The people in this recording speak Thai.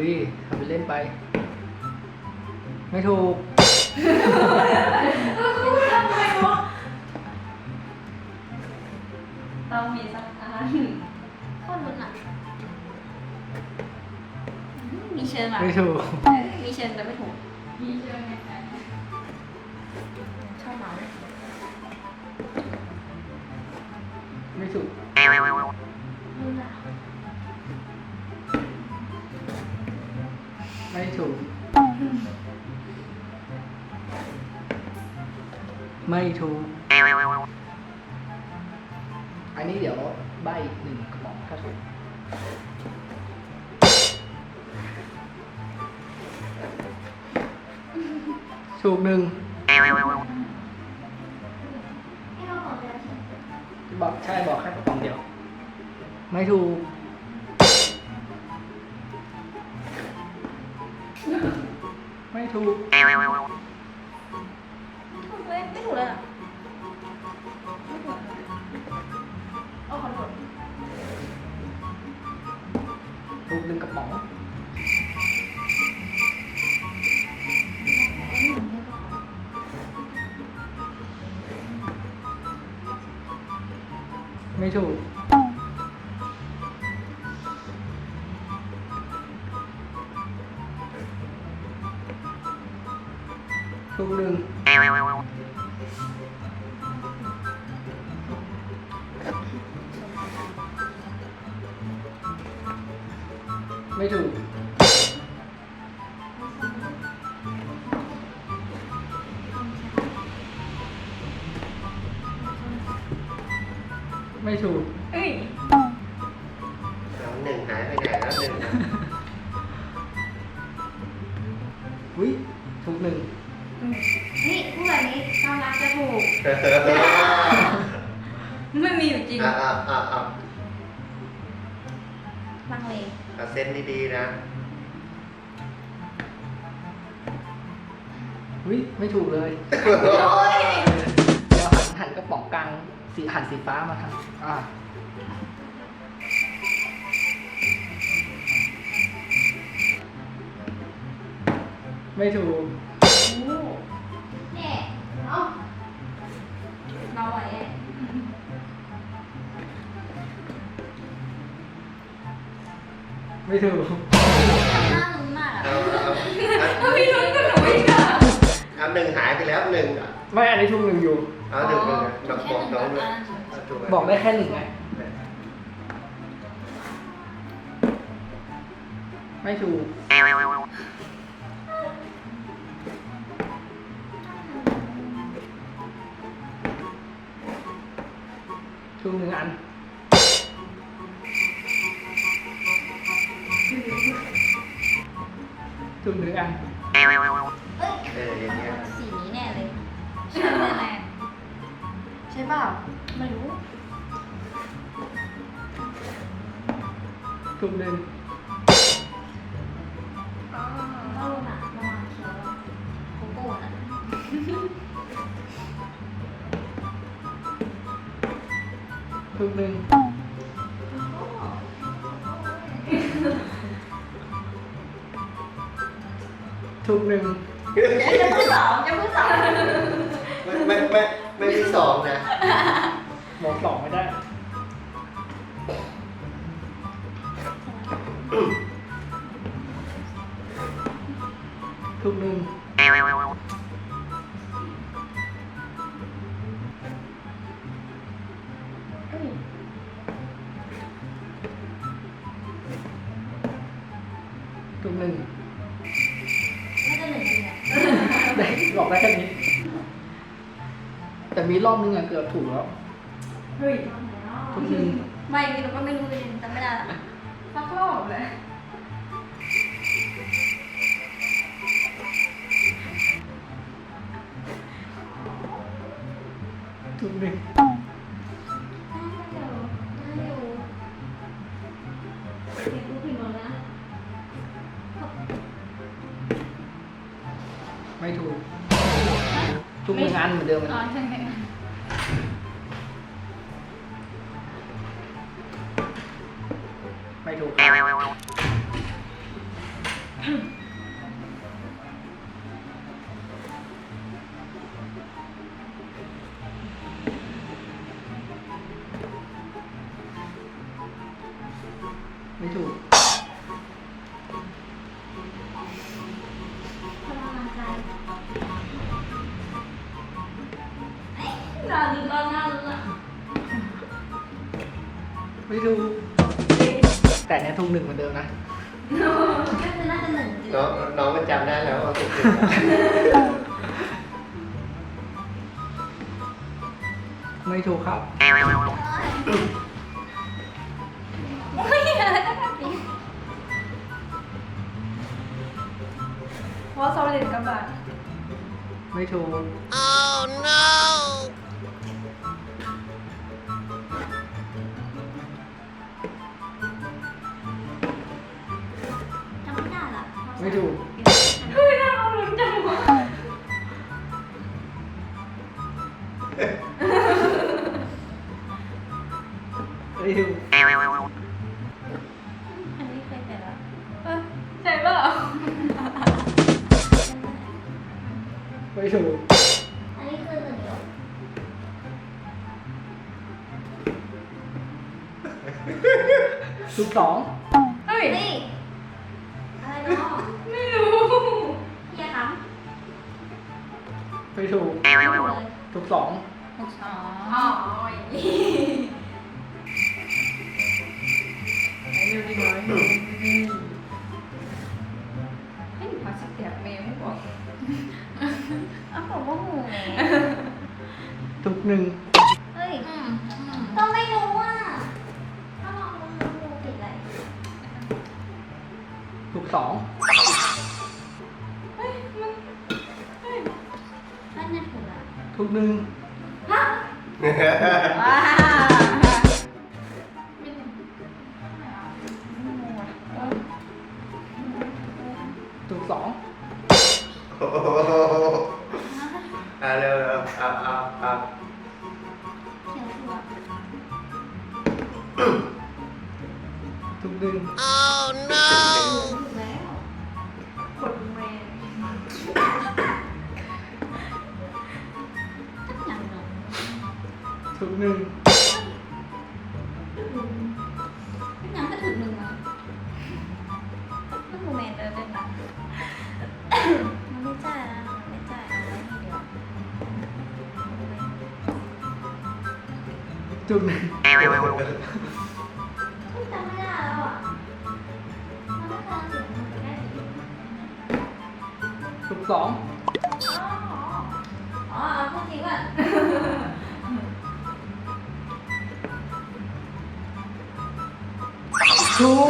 อุ้ยทำไปเล่นไป ไม่ถูก ต้องมีสักอันโคตรลุ้นอะมีเชิงอะ ไม่ถูก มีเชิงแต่ไม่ถูก มีเชิงไง ไม่ถูก ไม่ถูก อันนี้เดี๋ยวใบหนึ่งกระป๋องถ้าถูกถูกหนึ่งให้เราบอกแล้วใช่ไหมบอกใช่บอกแค่กระป๋องเดียว ไม่ถูก ไม่ถูกถูกเลยไม่ถูกเลยอะไม่ถูกเอาขอโทษถูกหนึ่งกระป๋อง ถูกหนึ่งไม่ถูกไม่ถูกเอ้ยแล้วหนึ่งหายไปไหนแล้วหนึ่งนะอุ้ยถูกหนึ่ง นี่พูดแบบนี้น้องรักจะถูก ไม่มีอยู่จริงอะอะอะอะลังเลเอาเส้นดีๆนะอุ้ยไม่ถูกเลยเดี๋ยวหันหันกระป๋องกลางสีหันสีฟ้ามาทางอ่าไม่ถูก เนี่ยเอาเราไหวเนี่ยไม่ถูกหน้าลุ้นมากอะเอาเอาเอาพี่ลุ้นกับหนูอีกอะเอาหนึ่งหายไปแล้วหนึ่งอะไม่อันนี้ถูกหนึ่งอยู่ เอาหนึ่งหนึ่งอะเราบอกน้องเลยเาถูหมบอกได้แค่หนึ่งไงไม่ถูก ถูกหนึ่งอันถูกหนึ่งอันเอ้ยเอออย่างเงี้ยสีนี้แน่เลยใช่แน่ๆใช่เปล่าไม่รู้ถูก ถูกหนึ่งถูกหนึ่งจะพูดสองจะพูดสองไม่ไม่ไม่ไม่มีสองนะบอกสองไม่ได้ถูกหนึ่ง ถูกหนึ่งน่าจะหนึ่งจริงอะได้บอกได้แค่นี้ แต่มีรอบนึงอะเกือบถูกแล้ว เฮ้ยถูกหนึ่งไม่มีเราก็ไม่รู้เลยจำไม่ได้ละสักรอบเลยถูกหนึ่ง ไม่ถูกถูกหนึ่งอันเหมือนเดิมอ๋อนะใช่ไหมไม่ถูกครับไม่ถูก ไม่ถูกแต่เนี่ยถูกหนึ่งเหมือนเดิมนะ ก็คือน่าจะหนึ่งจริงน้องน้องมันจำได้แล้วว่าถูกไม่ถูกครับ โอ้ยอะไรก็แบบนี้เพราะซอลิดกับบาทไม่ถูกจ ไม่ถูกเฮ้ยน่าเอาลุ้นจังวะไม่ถูกอันนี้เคยแต่ละเออใช่เปล่าไม่ถูกอันนี้คือหนึ่งยกถูกสองเฮ้ย นี่อะ ไรเนาะไม่รู้เฮียคไม่ถูกำไม่ถูกเลยถูกสองหกสองอ๋อเร็วดีกว่าเฮ้ยภาษาแตกเมย์ไม่บอกอ้าวผมว่าหมูถูกหนึ่ง ถูกสองเฮ้ยมันเฮ้ยนั่นน่าถูกละถูกหนึ่งฮะว้าไม่ถึงถูกสองโอ้โหอะเร็วเร็วอะอะอะเขียนถูกอะถูกหนึ่งถูก ถูกหนึ่งยังก็ถึงหนึ่งอะก็โมเมนต์เลยเป็นแบบมันไม่จ่ายนะมันไม่จ่ายเอาไว้ทีเดียวถูกหนึ่งจำไม่ได้แล้วอะมันไม่เคยถึงมันไปได้อีกถูกสองอ๋ออ๋อพูดจริงว่ะ ถูก